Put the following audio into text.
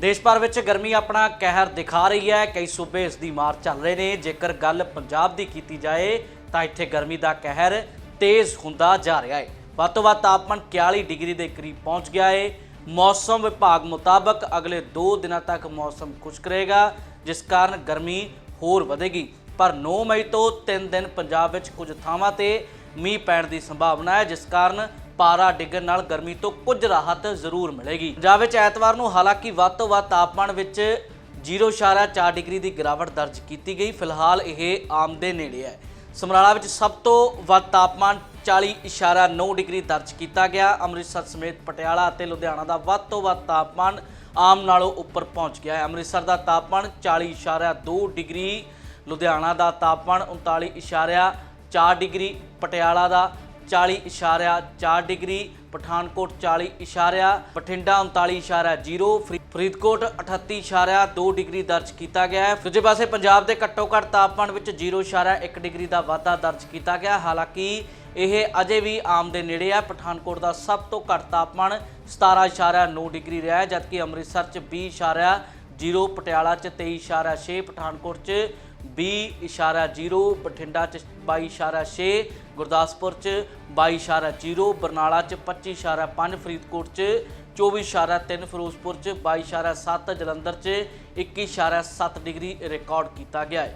ਦੇਸ਼ ਭਰ ਵਿੱਚ ਗਰਮੀ ਆਪਣਾ ਕਹਿਰ ਦਿਖਾ ਰਹੀ ਹੈ। ਕਈ ਸੂਬੇ ਇਸ ਦੀ ਮਾਰ ਚੱਲ ਰਹੇ ਨੇ। ਜੇਕਰ ਗੱਲ ਪੰਜਾਬ ਦੀ ਕੀਤੀ ਜਾਏ, ਤਾਂ ਇੱਥੇ ਗਰਮੀ ਦਾ ਕਹਿਰ ਤੇਜ਼ ਹੁੰਦਾ ਜਾ ਰਿਹਾ ਹੈ। ਵੱਧ ਤੋਂ ਵੱਧ ਤਾਪਮਾਨ 41 ਡਿਗਰੀ ਦੇ ਕਰੀਬ ਪਹੁੰਚ ਗਿਆ ਹੈ। ਮੌਸਮ ਵਿਭਾਗ ਮੁਤਾਬਕ ਅਗਲੇ 2 ਦਿਨਾਂ ਤੱਕ ਮੌਸਮ ਖੁਸ਼ਕ ਰਹੇਗਾ, ਜਿਸ ਕਾਰਨ ਗਰਮੀ ਹੋਰ ਵਧੇਗੀ। ਪਰ 9 ਮਈ ਤੋਂ 3 ਦਿਨ ਪੰਜਾਬ ਵਿੱਚ ਕੁਝ ਥਾਵਾਂ ਤੇ ਮੀਂਹ ਪੈਣ ਦੀ ਸੰਭਾਵਨਾ ਹੈ, ਜਿਸ ਕਾਰਨ ਪਾਰਾ ਡਿੱਗਣ ਨਾਲ ਗਰਮੀ ਤੋਂ ਕੁਝ ਰਾਹਤ ਜ਼ਰੂਰ ਮਿਲੇਗੀ। ਪੰਜਾਬ ਵਿੱਚ ਐਤਵਾਰ ਨੂੰ ਹਾਲਾਂਕਿ ਵੱਧ ਤੋਂ ਵੱਧ ਤਾਪਮਾਨ ਵਿੱਚ 0.4 ਡਿਗਰੀ ਦੀ ਗਿਰਾਵਟ ਦਰਜ ਕੀਤੀ ਗਈ। ਫਿਲਹਾਲ ਇਹ ਆਮ ਦੇ ਨੇੜੇ ਹੈ। ਸਮਰਾਲਾ ਵਿੱਚ ਸਭ ਤੋਂ ਵੱਧ ਤਾਪਮਾਨ 40.9 ਡਿਗਰੀ ਦਰਜ ਕੀਤਾ ਗਿਆ। ਅੰਮ੍ਰਿਤਸਰ ਸਮੇਤ ਪਟਿਆਲਾ ਅਤੇ ਲੁਧਿਆਣਾ ਦਾ ਵੱਧ ਤੋਂ ਵੱਧ ਤਾਪਮਾਨ ਆਮ ਨਾਲੋਂ ਉੱਪਰ ਪਹੁੰਚ ਗਿਆ ਹੈ। ਅੰਮ੍ਰਿਤਸਰ ਦਾ ਤਾਪਮਾਨ 40.2 ਡਿਗਰੀ, ਲੁਧਿਆਣਾ ਦਾ ਤਾਪਮਾਨ 39.4 ਡਿਗਰੀ, ਪਟਿਆਲਾ ਦਾ 40.4 ਡਿਗਰੀ, ਪਠਾਨਕੋਟ 40 ਇਸ਼ਾਰਿਆ, ਬਠਿੰਡਾ 39.0 ਫਰੀ- ਫਰੀਦਕੋਟ 38.2 ਡਿਗਰੀ ਦਰਜ ਕੀਤਾ ਗਿਆ ਹੈ। ਦੂਜੇ ਪਾਸੇ ਪੰਜਾਬ ਦੇ ਘੱਟੋ ਘੱਟ ਤਾਪਮਾਨ ਵਿੱਚ 0.1 ਡਿਗਰੀ ਦਾ ਵਾਧਾ ਦਰਜ ਕੀਤਾ ਗਿਆ ਹਾਲਾਂਕਿ ਇਹ ਅਜੇ ਵੀ ਆਮ ਦੇ ਨੇੜੇ ਹੈ। ਪਠਾਨਕੋਟ ਦਾ ਸਭ ਤੋਂ ਘੱਟ ਤਾਪਮਾਨ 17.9 ਡਿਗਰੀ ਰਿਹਾ ਹੈ, ਜਦਕਿ ਅੰਮ੍ਰਿਤਸਰ 'ਚ 20.0 ਪਟਿਆਲਾ 'ਚ 23.6 ਪਠਾਨਕੋਟ 'ਚ 20.0 ਬਠਿੰਡਾ 'ਚ 22.6 ਗੁਰਦਾਸਪੁਰ 'ਚ 22.0 ਬਰਨਾਲਾ 'ਚ 25.5 ਫਰੀਦਕੋਟ 'ਚ 24.3 ਫਿਰੋਜ਼ਪੁਰ 'ਚ 22.7 ਜਲੰਧਰ 'ਚ 21.7 ਡਿਗਰੀ ਰਿਕਾਰਡ ਕੀਤਾ ਗਿਆ ਹੈ।